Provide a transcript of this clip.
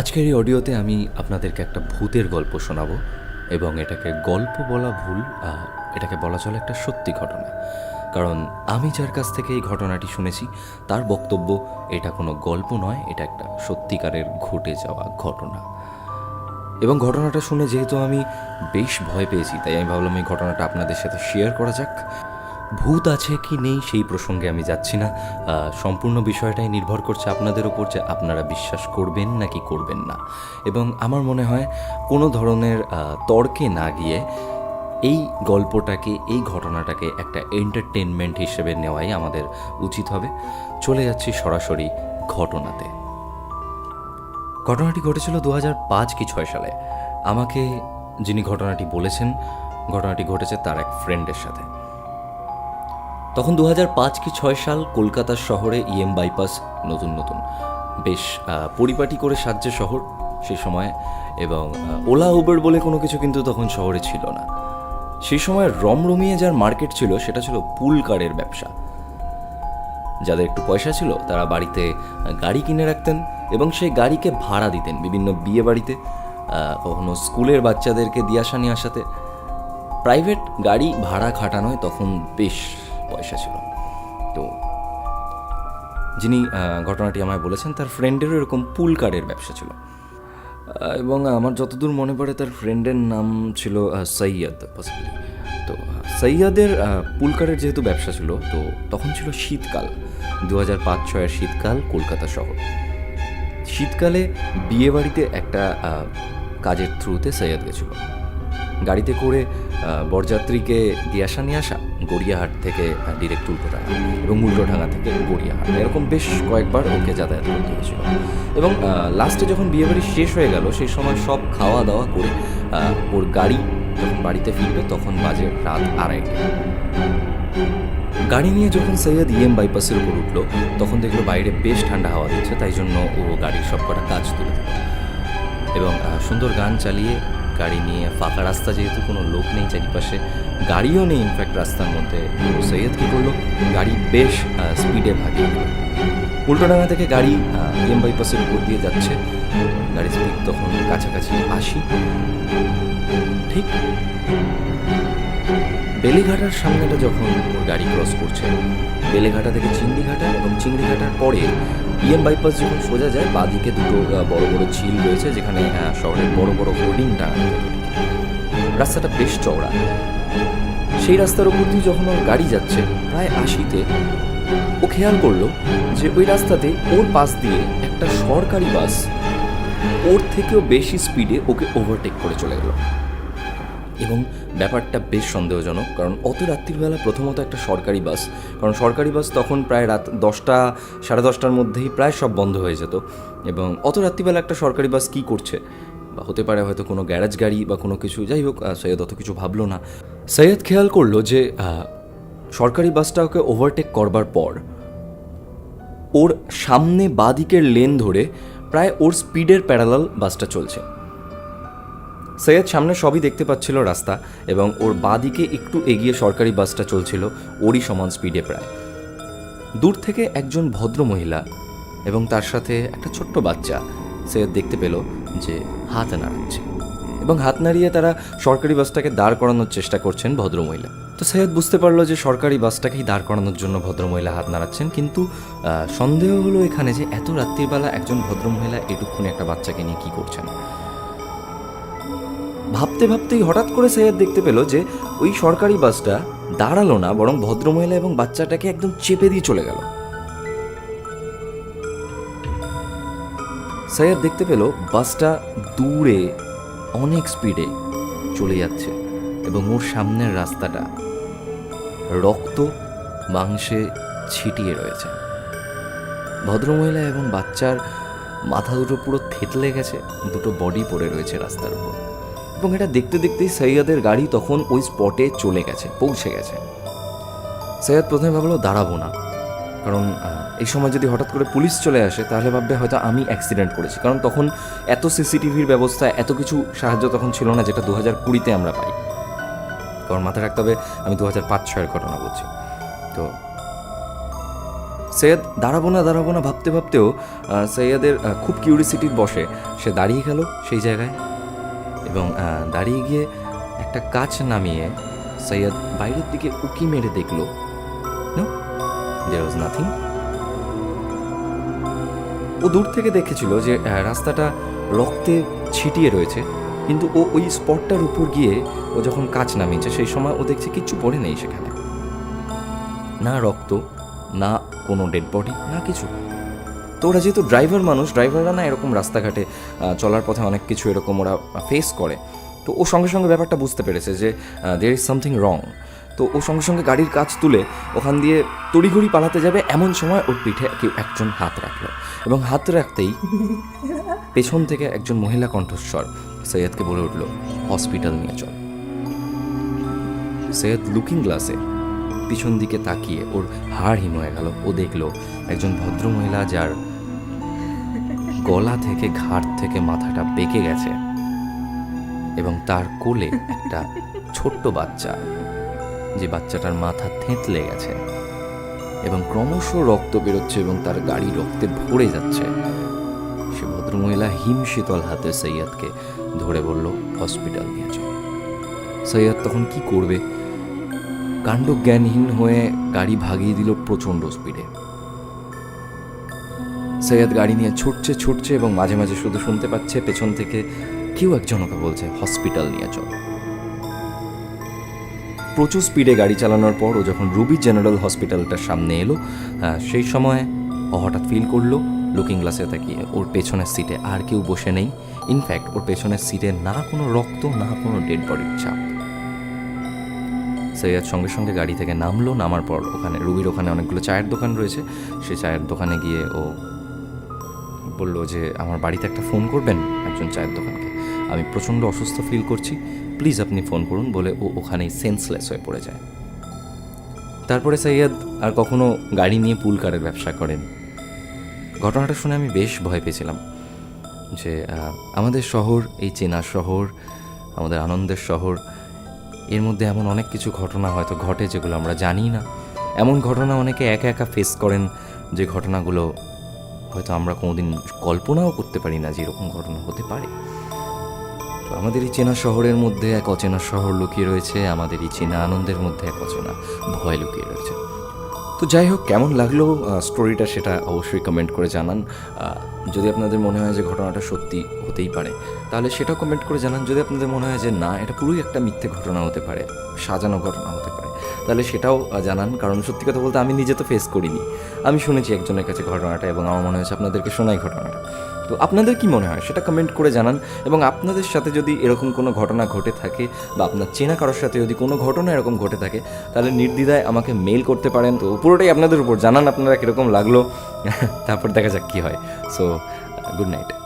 আজকের এই অডিওতে আমি আপনাদেরকে একটা ভূতের গল্প শোনাবো এবং এটাকে গল্প বলা ভুল এটাকে বলা চলে একটা সত্যি ঘটনা। কারণ আমি যার কাছ থেকে এই ঘটনাটি শুনেছি, তার বক্তব্য, এটা কোনো গল্প নয়, এটা একটা সত্যিকারের ঘটে যাওয়া ঘটনা। এবং ঘটনাটা শুনে যেহেতু আমি বেশ ভয় পেয়েছি, তাই আমি ভাবলাম এই ঘটনাটা আপনাদের সাথে শেয়ার করা যাক। ভূত আছে কি নেই সেই প্রসঙ্গে আমি যাচ্ছি না। সম্পূর্ণ বিষয়টাই নির্ভর করছে আপনাদের উপর যে আপনারা বিশ্বাস করবেন নাকি করবেন না। এবং আমার মনে হয় কোনো ধরনের তর্কে না গিয়ে এই গল্পটাকে, এই ঘটনাটাকে একটা এন্টারটেনমেন্ট হিসেবে নেওয়াই আমাদের উচিত হবে। চলে যাচ্ছি সরাসরি ঘটনাতে। ঘটনাটি ঘটেছিল দু হাজার পাঁচ কি ছয় সালে। আমাকে যিনি ঘটনাটি বলেছেন, ঘটনাটি ঘটেছে তার এক ফ্রেন্ডের সাথে। তখন দু হাজার পাঁচ কি ছয় সাল কলকাতা শহরে ইএম বাইপাস নতুন নতুন। বেশ পরিপাটি করে সাজ্যে শহর সেই সময় এবং ওলা, উবের বলে কোনো কিছু কিন্তু তখন শহরে ছিল না। সেই সময় রমরমিয়ে যার মার্কেট ছিল সেটা ছিল পুল কারের ব্যবসা। যাদের একটু পয়সা ছিল তারা বাড়িতে গাড়ি কিনে রাখতেন এবং সেই গাড়িকে ভাড়া দিতেন বিভিন্ন বিয়ে বাড়িতে কখনো স্কুলের বাচ্চাদেরকে দিয়ে আসা নিয়ে আসাতে। প্রাইভেট গাড়ি ভাড়া খাটানোয় তখন বেশ পয়সা ছিল। তো যিনি ঘটনাটি আমায় বলেছেন তার ফ্রেন্ডেরও এরকম পুল কারের ব্যবসা ছিল। এবং আমার যতদূর মনে পড়ে তার ফ্রেন্ডের নাম ছিল সৈয়দ পসিবলি তো সৈয়দের আহ, পুল কারের যেহেতু ব্যবসা ছিল তো তখন ছিল শীতকাল দু হাজার পাঁচ ছয়ের শীতকাল কলকাতা শহর। শীতকালে বিয়ে বাড়িতে একটা কাজের থ্রুতে সৈয়দ গেছিল। গাড়িতে করে বরযাত্রীকে দিয়ে আসা, নিয়ে আসা গড়িয়াহাট থেকে ডিরেক্ট উল্টোডাঙ্গা এবং উল্টোডাঙ্গা থেকে গড়িয়াহাট। এরকম বেশ কয়েকবার ওকে যাতায়াত করতে হয়েছিল। এবং লাস্টে যখন বিয়ে বাড়ি শেষ হয়ে গেল, সেই সময় সব খাওয়া দাওয়া করে ওর গাড়ি যখন বাড়িতে ফিরবে, তখন বাজে রাত আড়াইটে। গাড়ি নিয়ে যখন সৈয়দ ইএম বাইপাসের উপর উঠল, তখন দেখল বাইরে বেশ ঠান্ডা হাওয়া দিচ্ছে, তাই জন্য ও গাড়ির সব কটা কাজ তুলে দিল। এবং সুন্দর গান চালিয়ে গাড়ি নিয়ে ফাঁকা রাস্তা যেহেতু কোনো লোক নেই চারিপাশে, গাড়িও নেই ইনফ্যাক্ট রাস্তার মধ্যে। সৈয়দ কী করল? গাড়ি বেশ স্পিডে দিল উল্টোডাঙ্গা থেকে গাড়ি ইএম বাইপাসের উপর দিয়ে যাচ্ছে। গাড়ি স্পিড তখন কাছাকাছি আসি ঠিক বেলেঘাটার সামনেটা যখন ওর গাড়ি ক্রস করছে বেলেঘাটা থেকে চিংড়িঘাটা এবং চিংড়িঘাটার পরে ইএম বাইপাস যখন সোজা যায়, বাদিকে দুটো বড় বড় ঝিল রয়েছে যেখানে শহরের বড় বড় হোর্ডিং রাস্তাটা বেশ চওড়া। সেই রাস্তার উপর দিয়ে যখন ওর গাড়ি যাচ্ছে, প্রায় আশিতে, ও খেয়াল করল যে ওই রাস্তাতে ওর পাশ দিয়ে একটা সরকারি বাস ওর থেকেও বেশি স্পিডে ওকে ওভারটেক করে চলে গেল। এবং ব্যাপারটা বেশ সন্দেহজনক, কারণ অত রাত্রিবেলা প্রথমত একটা সরকারি বাস, কারণ সরকারি বাস তখন প্রায় রাত দশটা, সাড়ে দশটার মধ্যেই প্রায় সব বন্ধ হয়ে যেত। এবং অত রাত্রিবেলা একটা সরকারি বাস কী করছে? বা হতে পারে হয়তো কোনো গ্যারেজ গাড়ি বা কোনো কিছু, যাই হোক সৈয়দ অত কিছু ভাবলো না। সৈয়দ খেয়াল করল যে সরকারি বাসটা ওকে ওভারটেক করবার পর, ওর সামনে বাদিকের লেন ধরে প্রায় ওর স্পিডের প্যারালাল বাসটা চলছে। সৈয়দ সামনে সবই দেখতে পাচ্ছিল রাস্তা এবং ওর বাঁদিকে একটু এগিয়ে সরকারি বাসটা চলছিল ওরই সমান স্পিডে প্রায়। দূর থেকে একজন ভদ্র মহিলা এবং তার সাথে একটা ছোট্ট বাচ্চা সৈয়দ দেখতে পেল যে হাত নাড়াচ্ছে এবং হাত নাড়িয়ে তারা সরকারি বাসটাকে দাঁড় করানোর চেষ্টা করছেন ভদ্রমহিলা তো সৈয়দ বুঝতে পারল যে সরকারি বাসটাকেই দাঁড় করানোর জন্য ভদ্রমহিলা হাত নাড়াচ্ছেন, কিন্তু সন্দেহ হলো এখানে যে এত রাত্রিবেলা একজন ভদ্রমহিলা এটুকুনি একটা বাচ্চাকে নিয়ে কী করছেন। ভাবতে ভাবতেই হঠাৎ করে সৈয়দ দেখতে পেল যে ওই সরকারি বাসটা দাঁড়াল না, বরং ভদ্রমহিলা এবং বাচ্চাটাকে একদম চেপে দিয়ে চলে গেল। সৈয়দ দেখতে পেল বাসটা দূরে, অনেক স্পিডে চলে যাচ্ছে এবং ওর সামনের রাস্তাটা রক্ত মাংসে ছিটিয়ে রয়েছে। ভদ্রমহিলা এবং বাচ্চার মাথা দুটো পুরো থেতলে গেছে, দুটো বডি পড়ে রয়েছে রাস্তার উপর। এবং এটা দেখতে দেখতেই সৈয়দের গাড়ি তখন ওই স্পটে চলে গেছে, পৌঁছে গেছে। সৈয়দ প্রথমে ভাবলো, দাঁড়াবো না। কারণ এই সময় যদি হঠাৎ করে পুলিশ চলে আসে, তাহলে ভাববে হয়তো আমি অ্যাক্সিডেন্ট করেছি। কারণ তখন এত সিসিটিভির ব্যবস্থা, এত কিছু সাহায্য তখন ছিল না যেটা দু হাজার কুড়িতে আমরা পাই। কারণ মাথায় রাখতে হবে, আমি দু হাজার পাঁচ ছয়ের ঘটনা বলছি। তো সৈয়দ, দাঁড়াবো না দাঁড়াবো না। ভাবতে ভাবতেও সৈয়দের খুব কিউরিসিটির বসে, সে দাঁড়িয়ে গেল সেই জায়গায়। এবং দাঁড়িয়ে গিয়ে একটা কাচ নামিয়ে সৈয়দ বাইরের দিকে উকি মেরে দেখল। দেয়ার ওয়াজ নাথিং ও দূর থেকে দেখেছিল যে রাস্তাটা রক্তে ছিটিয়ে রয়েছে, কিন্তু ও ওই স্পটটার উপর গিয়ে ও যখন কাজ নামিয়েছে, সেই সময় ও দেখছে কিচ্ছু পড়ে নেই সেখানে। না রক্ত, না কোনো ডেড বডি না কিছু। তো ওরা যেহেতু ড্রাইভার মানুষ ড্রাইভাররা না এরকম রাস্তাঘাটে চলার পথে অনেক কিছু এরকম ওরা ফেস করে। তো ও সঙ্গে সঙ্গে ব্যাপারটা বুঝতে পেরেছে যে দের ইজ সামথিং রং তো ও সঙ্গে সঙ্গে গাড়ির কাজ তুলে ওখান দিয়ে তড়িঘড়ি পালাতে যাবে, এমন সময় ওর পিঠে কেউ একজন হাত রাখল এবং হাত রাখতেই পেছন থেকে একজন মহিলা কণ্ঠস্বর সৈয়দকে বলে উঠল হসপিটাল নিয়ে চল। সৈয়দ লুকিং গ্লাসে পিছন দিকে তাকিয়ে ওর হাড় হিম হয়ে গেল। ও দেখল একজন ভদ্রমহিলা যার গলা থেকে ঘাড় থেকে মাথাটা বেঁকে গেছে এবং তার কোলে একটা ছোট্ট বাচ্চা, যে বাচ্চাটার মাথা থেঁতলে গেছে এবং ক্রমশ রক্ত বেরোচ্ছে এবং তার গাড়ি রক্তে ভরে যাচ্ছে। সে ভদ্রমহিলা হিম শীতল হাতে সৈয়দকে ধরে বলল, হসপিটাল নিয়ে চল। সৈয়দ তখন কি করবে? কাণ্ড জ্ঞানহীন হয়ে গাড়ি ভাগিয়ে দিল প্রচণ্ড স্পিডে সৈয়দ গাড়ি নিয়ে ছুটছে ছুটছে এবং মাঝে মাঝে শুধু শুনতে পাচ্ছে, পেছন থেকে কেউ একজন ওকে বলছে, হসপিটাল নিয়ে চল। প্রচুর স্পিডে গাড়ি চালানোর পর ও যখন রুবি জেনারেল হসপিটালটার সামনে এলো সেই সময় ও হঠাৎ ফিল করল লুকিং গ্লাসে তাকিয়ে। ওর পেছনের সিটে আর কেউ বসে নেই। ইনফ্যাক্ট ওর পেছনের সিটে না কোনো রক্ত, না কোনো ডেড বডির চাপ সৈয়দ সঙ্গে সঙ্গে গাড়ি থেকে নামলো, নামার পর ওখানে, রুবির ওখানে অনেকগুলো চায়ের দোকান রয়েছে। সেই চায়ের দোকানে গিয়ে ও বলল যে, আমার বাড়িতে একটা ফোন করবেন একজন চায়ের দোকানকে। আমি প্রচণ্ড অসুস্থ ফিল করছি। প্লিজ আপনি ফোন করুন, বলে ও ওখানেই সেন্সলেস হয়ে পড়ে যায়। তারপরে সৈয়দ আর কখনো গাড়ি নিয়ে পুল কারের ব্যবসা করেন। ঘটনাটা শুনে আমি বেশ ভয় পেয়েছিলাম যে আমাদের শহর, এই চেনা শহর, আমাদের আনন্দের শহর এর মধ্যে এমন অনেক কিছু ঘটনা হয়তো ঘটে যেগুলো আমরা জানি না। এমন ঘটনা অনেকে একা একা ফেস করেন যে ঘটনাগুলো হয়তো আমরা কোনোদিন কল্পনাও করতে পারি না যে এরকম ঘটনা হতে পারে। তো আমাদের এই চেনা শহরের মধ্যে এক অচেনা শহর লুকিয়ে রয়েছে, আমাদের এই চেনা আনন্দের মধ্যে এক অচেনা ভয় লুকিয়ে রয়েছে। তো যাই হোক, কেমন লাগল স্টোরিটা সেটা অবশ্যই কমেন্ট করে জানান। যদি আপনাদের মনে হয় যে ঘটনাটা সত্যি হতেই পারে, তাহলে সেটাও কমেন্ট করে জানান। যদি আপনাদের মনে হয় যে না, এটা পুরোই একটা মিথ্যে ঘটনা হতে পারে, সাজানো ঘটনা হতে পারে, তাহলে সেটাও জানান। কারণ সত্যি কথা বলতে আমি নিজে তো ফেস করিনি। আমি শুনেছি একজনের কাছে ঘটনাটা এবং আমার মনে হয়েছে আপনাদেরকে শোনাই ঘটনাটা। তো আপনাদের কি মনে হয়? সেটা কমেন্ট করে জানান এবং আপনাদের সাথে যদি এরকম কোনো ঘটনা ঘটে থাকে বা আপনার চেনা কারোর সাথে যদি কোনো ঘটনা এরকম ঘটে থাকে, তাহলে নির্দ্বিধায় আমাকে মেল করতে পারেন। তো পুরোটাই আপনাদের উপর। জানান আপনারা কীরকম লাগল। তারপর দেখা যাক কী হয়। So good night